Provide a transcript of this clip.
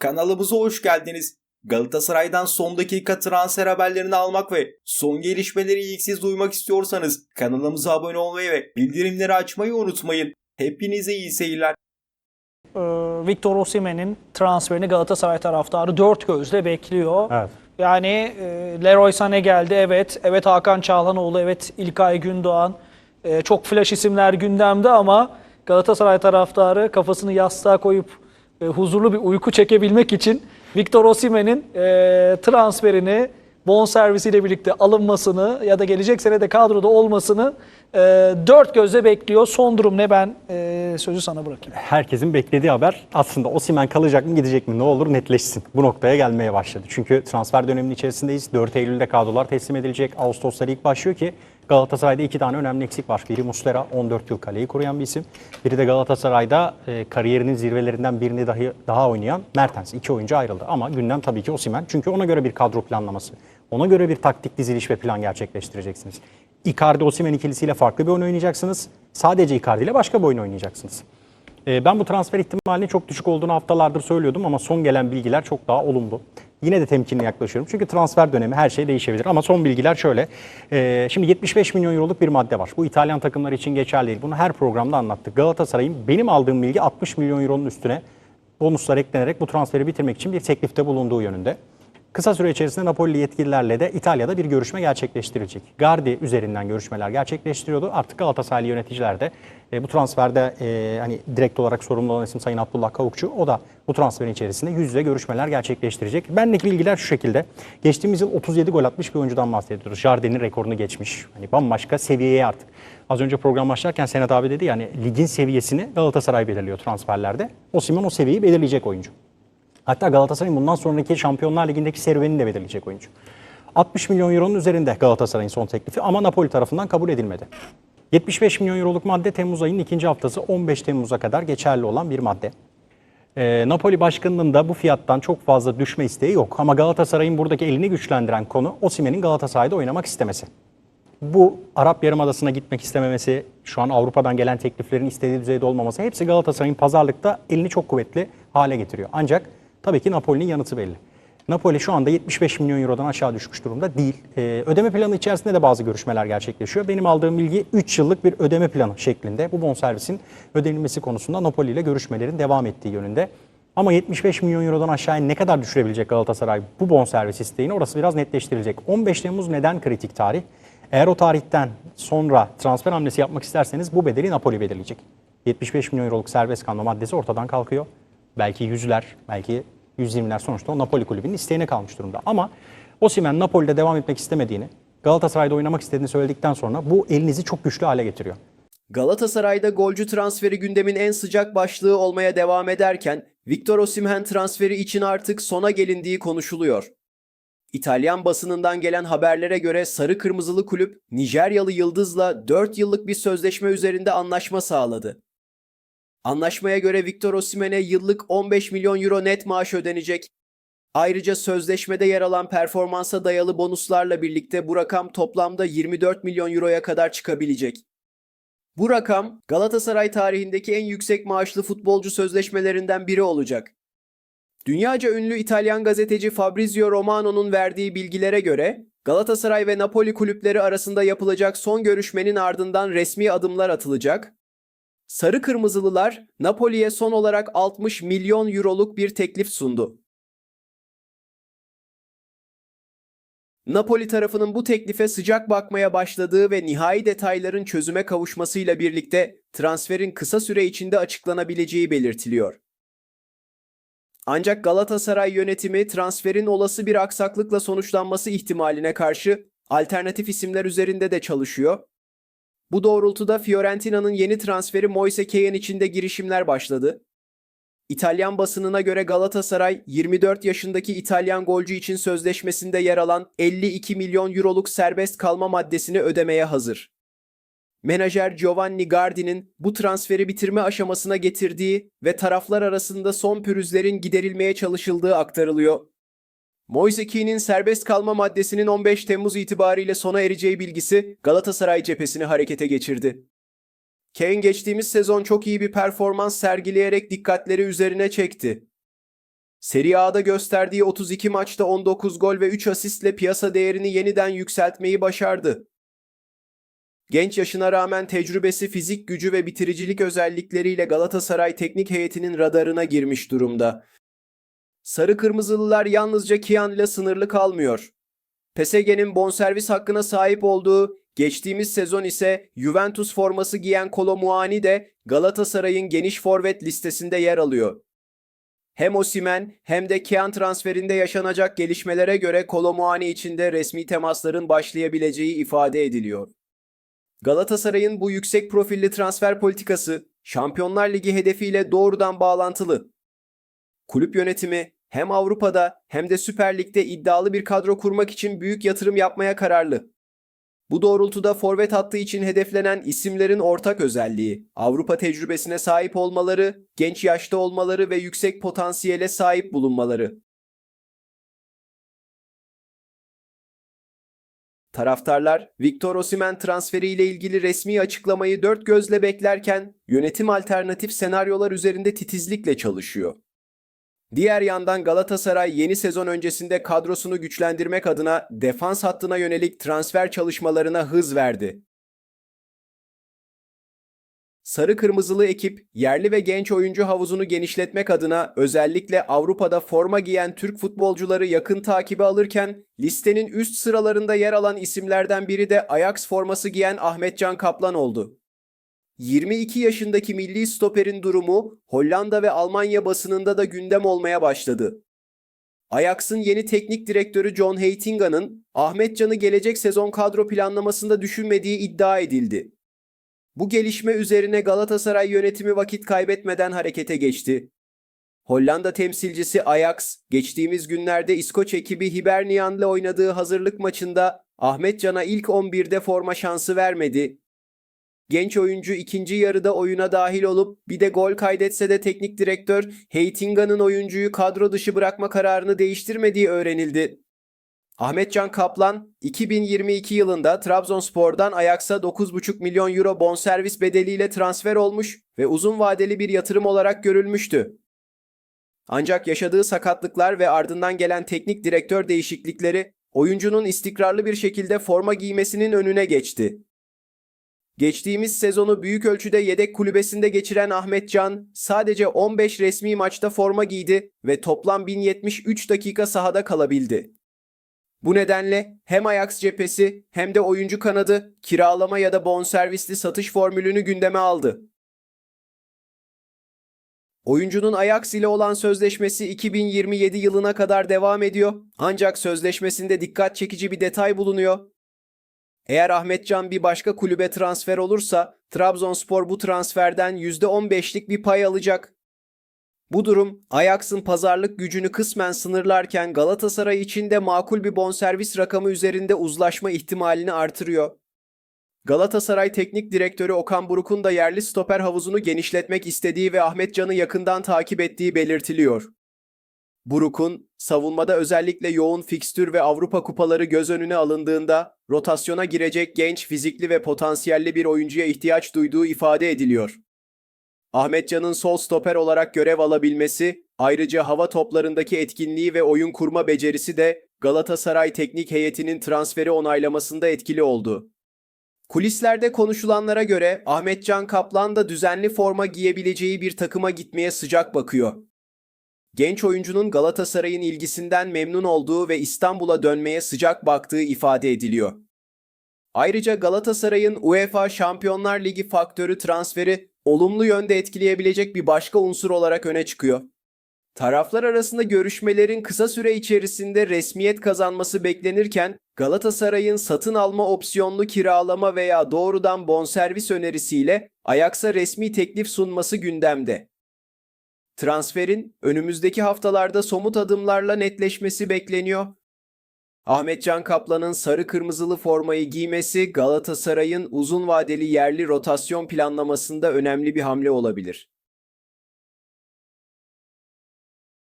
Kanalımıza hoş geldiniz. Galatasaray'dan son dakika transfer haberlerini almak ve son gelişmeleri ilk siz duymak istiyorsanız kanalımıza abone olmayı ve bildirimleri açmayı unutmayın. Hepinize iyi seyirler. Ee, Victor Osimhen'in transferini Galatasaray taraftarı dört gözle bekliyor. Evet. Yani e, Leroy Sané geldi evet. Evet Hakan Çağlanoğlu, evet İlkay Gündoğan. E, çok flash isimler gündemde ama Galatasaray taraftarı kafasını yastığa koyup e, huzurlu bir uyku çekebilmek için Victor Osimhen'in e, transferini bonservisiyle birlikte alınmasını ya da gelecek sene de kadroda olmasını e, dört gözle bekliyor. Son durum ne ben e, sözü sana bırakayım. Herkesin beklediği haber aslında Osimhen kalacak mı gidecek mi ne olur netleşsin. Bu noktaya gelmeye başladı. Çünkü transfer döneminin içerisindeyiz. 4 Eylül'de kadrolar teslim edilecek. Ağustos'ta ilk başlıyor ki Galatasaray'da iki tane önemli eksik var. Biri Muslera 14 yıl kaleyi koruyan bir isim. Biri de Galatasaray'da e, kariyerinin zirvelerinden birini dahi daha oynayan Mertens. İki oyuncu ayrıldı ama gündem tabii ki Osimhen. Çünkü ona göre bir kadro planlaması. Ona göre bir taktik diziliş ve plan gerçekleştireceksiniz. Icardi Osimhen ikilisiyle farklı bir oyun oynayacaksınız. Sadece Icardi ile başka bir oyun oynayacaksınız. Ee, Ben bu transfer ihtimalinin çok düşük olduğunu haftalardır söylüyordum ama son gelen bilgiler çok daha olumlu. Yine de temkinli yaklaşıyorum çünkü transfer dönemi her şey değişebilir. Ama son bilgiler şöyle. Ee, Şimdi 75 milyon euroluk bir madde var. Bu İtalyan takımlar için geçerli değil. Bunu her programda anlattık. Galatasaray'ın benim aldığım bilgi 60 milyon euronun üstüne bonuslar eklenerek bu transferi bitirmek için bir teklifte bulunduğu yönünde. Kısa süre içerisinde Napoli yetkililerle de İtalya'da bir görüşme gerçekleştirilecek. Gardi üzerinden görüşmeler gerçekleştiriyordu. Artık Galatasaraylı yöneticiler de e, bu transferde e, hani direkt olarak sorumlu olan isim Sayın Abdullah Kavukçu o da bu transferin içerisinde yüz yüze görüşmeler gerçekleştirecek. Benlik bilgiler şu şekilde. Geçtiğimiz yıl 37 gol atmış bir oyuncudan bahsediyoruz. Jardine'in rekorunu geçmiş. Hani bambaşka seviyeye artık. Az önce program başlarken Senat abi dedi yani ligin seviyesini Galatasaray belirliyor transferlerde. Osimhen o seviyeyi belirleyecek oyuncu. Hatta Galatasaray'ın bundan sonraki Şampiyonlar Ligi'ndeki serüvenini de belirleyecek oyuncu. 60 milyon euronun üzerinde Galatasaray'ın son teklifi ama Napoli tarafından kabul edilmedi. 75 milyon euroluk madde Temmuz ayının ikinci haftası 15 Temmuz'a kadar geçerli olan bir madde. Ee, Napoli başkanının da bu fiyattan çok fazla düşme isteği yok. Ama Galatasaray'ın buradaki elini güçlendiren konu Osimhen'in Galatasaray'da oynamak istemesi. Bu Arap Yarımadası'na gitmek istememesi, şu an Avrupa'dan gelen tekliflerin istediği düzeyde olmaması hepsi Galatasaray'ın pazarlıkta elini çok kuvvetli hale getiriyor. Ancak tabii ki Napoli'nin yanıtı belli. Napoli şu anda 75 milyon eurodan aşağı düşmüş durumda değil. Ee, ödeme planı içerisinde de bazı görüşmeler gerçekleşiyor. Benim aldığım bilgi 3 yıllık bir ödeme planı şeklinde bu bonservisin ödenilmesi konusunda Napoli ile görüşmelerin devam ettiği yönünde. Ama 75 milyon eurodan aşağıya ne kadar düşürebilecek Galatasaray bu bonservis isteğini orası biraz netleştirilecek. 15 Temmuz neden kritik tarih? Eğer o tarihten sonra transfer hamlesi yapmak isterseniz bu bedeli Napoli belirleyecek. 75 milyon euroluk serbest kalma maddesi ortadan kalkıyor. Belki yüzler, belki 120'ler sonuçta o Napoli kulübünün isteğine kalmış durumda. Ama Osimhen Napoli'de devam etmek istemediğini, Galatasaray'da oynamak istediğini söyledikten sonra bu elinizi çok güçlü hale getiriyor. Galatasaray'da golcü transferi gündemin en sıcak başlığı olmaya devam ederken Victor Osimhen transferi için artık sona gelindiği konuşuluyor. İtalyan basınından gelen haberlere göre sarı kırmızılı kulüp Nijeryalı yıldızla 4 yıllık bir sözleşme üzerinde anlaşma sağladı. Anlaşmaya göre Victor Osimhen'e yıllık 15 milyon euro net maaş ödenecek. Ayrıca sözleşmede yer alan performansa dayalı bonuslarla birlikte bu rakam toplamda 24 milyon euroya kadar çıkabilecek. Bu rakam Galatasaray tarihindeki en yüksek maaşlı futbolcu sözleşmelerinden biri olacak. Dünyaca ünlü İtalyan gazeteci Fabrizio Romano'nun verdiği bilgilere göre Galatasaray ve Napoli kulüpleri arasında yapılacak son görüşmenin ardından resmi adımlar atılacak. Sarı Kırmızılılar Napoli'ye son olarak 60 milyon euroluk bir teklif sundu. Napoli tarafının bu teklife sıcak bakmaya başladığı ve nihai detayların çözüme kavuşmasıyla birlikte transferin kısa süre içinde açıklanabileceği belirtiliyor. Ancak Galatasaray yönetimi transferin olası bir aksaklıkla sonuçlanması ihtimaline karşı alternatif isimler üzerinde de çalışıyor. Bu doğrultuda Fiorentina'nın yeni transferi Moise Kean için de girişimler başladı. İtalyan basınına göre Galatasaray 24 yaşındaki İtalyan golcü için sözleşmesinde yer alan 52 milyon euroluk serbest kalma maddesini ödemeye hazır. Menajer Giovanni Gardi'nin bu transferi bitirme aşamasına getirdiği ve taraflar arasında son pürüzlerin giderilmeye çalışıldığı aktarılıyor. Moise Kean'in serbest kalma maddesinin 15 Temmuz itibariyle sona ereceği bilgisi Galatasaray cephesini harekete geçirdi. Kane geçtiğimiz sezon çok iyi bir performans sergileyerek dikkatleri üzerine çekti. Serie A'da gösterdiği 32 maçta 19 gol ve 3 asistle piyasa değerini yeniden yükseltmeyi başardı. Genç yaşına rağmen tecrübesi, fizik gücü ve bitiricilik özellikleriyle Galatasaray teknik heyetinin radarına girmiş durumda. Sarı Kırmızılılar yalnızca Kian ile sınırlı kalmıyor. PSG'nin bonservis hakkına sahip olduğu, geçtiğimiz sezon ise Juventus forması giyen Kolomuani de Galatasaray'ın geniş forvet listesinde yer alıyor. Hem Osimen hem de Kian transferinde yaşanacak gelişmelere göre Kolomuani için de resmi temasların başlayabileceği ifade ediliyor. Galatasaray'ın bu yüksek profilli transfer politikası Şampiyonlar Ligi hedefiyle doğrudan bağlantılı. Kulüp yönetimi hem Avrupa'da hem de Süper Lig'de iddialı bir kadro kurmak için büyük yatırım yapmaya kararlı. Bu doğrultuda forvet hattı için hedeflenen isimlerin ortak özelliği, Avrupa tecrübesine sahip olmaları, genç yaşta olmaları ve yüksek potansiyele sahip bulunmaları. Taraftarlar Victor Osimhen transferiyle ilgili resmi açıklamayı dört gözle beklerken yönetim alternatif senaryolar üzerinde titizlikle çalışıyor. Diğer yandan Galatasaray yeni sezon öncesinde kadrosunu güçlendirmek adına defans hattına yönelik transfer çalışmalarına hız verdi. Sarı Kırmızılı ekip yerli ve genç oyuncu havuzunu genişletmek adına özellikle Avrupa'da forma giyen Türk futbolcuları yakın takibe alırken listenin üst sıralarında yer alan isimlerden biri de Ajax forması giyen Ahmetcan Kaplan oldu. 22 yaşındaki milli stoperin durumu Hollanda ve Almanya basınında da gündem olmaya başladı. Ajax'ın yeni teknik direktörü John Heitinga'nın Ahmetcan'ı gelecek sezon kadro planlamasında düşünmediği iddia edildi. Bu gelişme üzerine Galatasaray yönetimi vakit kaybetmeden harekete geçti. Hollanda temsilcisi Ajax, geçtiğimiz günlerde İskoç ekibi Hibernian'la oynadığı hazırlık maçında Ahmetcan'a ilk 11'de forma şansı vermedi. Genç oyuncu ikinci yarıda oyuna dahil olup bir de gol kaydetse de teknik direktör Heitinga'nın oyuncuyu kadro dışı bırakma kararını değiştirmediği öğrenildi. Ahmetcan Kaplan 2022 yılında Trabzonspor'dan Ajax'a 9,5 milyon euro bonservis bedeliyle transfer olmuş ve uzun vadeli bir yatırım olarak görülmüştü. Ancak yaşadığı sakatlıklar ve ardından gelen teknik direktör değişiklikleri oyuncunun istikrarlı bir şekilde forma giymesinin önüne geçti. Geçtiğimiz sezonu büyük ölçüde yedek kulübesinde geçiren Ahmet Can sadece 15 resmi maçta forma giydi ve toplam 1073 dakika sahada kalabildi. Bu nedenle hem Ajax cephesi hem de oyuncu kanadı kiralama ya da bonservisli satış formülünü gündeme aldı. Oyuncunun Ajax ile olan sözleşmesi 2027 yılına kadar devam ediyor. Ancak sözleşmesinde dikkat çekici bir detay bulunuyor. Eğer Ahmetcan bir başka kulübe transfer olursa Trabzonspor bu transferden %15'lik bir pay alacak. Bu durum Ajax'ın pazarlık gücünü kısmen sınırlarken Galatasaray için de makul bir bonservis rakamı üzerinde uzlaşma ihtimalini artırıyor. Galatasaray Teknik Direktörü Okan Buruk'un da yerli stoper havuzunu genişletmek istediği ve Ahmetcan'ı yakından takip ettiği belirtiliyor. Buruk'un savunmada özellikle yoğun fikstür ve Avrupa kupaları göz önüne alındığında rotasyona girecek genç, fizikli ve potansiyelli bir oyuncuya ihtiyaç duyduğu ifade ediliyor. Ahmetcan'ın sol stoper olarak görev alabilmesi, ayrıca hava toplarındaki etkinliği ve oyun kurma becerisi de Galatasaray teknik heyetinin transferi onaylamasında etkili oldu. Kulislerde konuşulanlara göre Ahmetcan Kaplan da düzenli forma giyebileceği bir takıma gitmeye sıcak bakıyor. Genç oyuncunun Galatasaray'ın ilgisinden memnun olduğu ve İstanbul'a dönmeye sıcak baktığı ifade ediliyor. Ayrıca Galatasaray'ın UEFA Şampiyonlar Ligi faktörü transferi olumlu yönde etkileyebilecek bir başka unsur olarak öne çıkıyor. Taraflar arasında görüşmelerin kısa süre içerisinde resmiyet kazanması beklenirken Galatasaray'ın satın alma opsiyonlu kiralama veya doğrudan bonservis önerisiyle Ajax'a resmi teklif sunması gündemde. Transferin önümüzdeki haftalarda somut adımlarla netleşmesi bekleniyor. Ahmetcan Kaplan'ın sarı kırmızılı formayı giymesi Galatasaray'ın uzun vadeli yerli rotasyon planlamasında önemli bir hamle olabilir.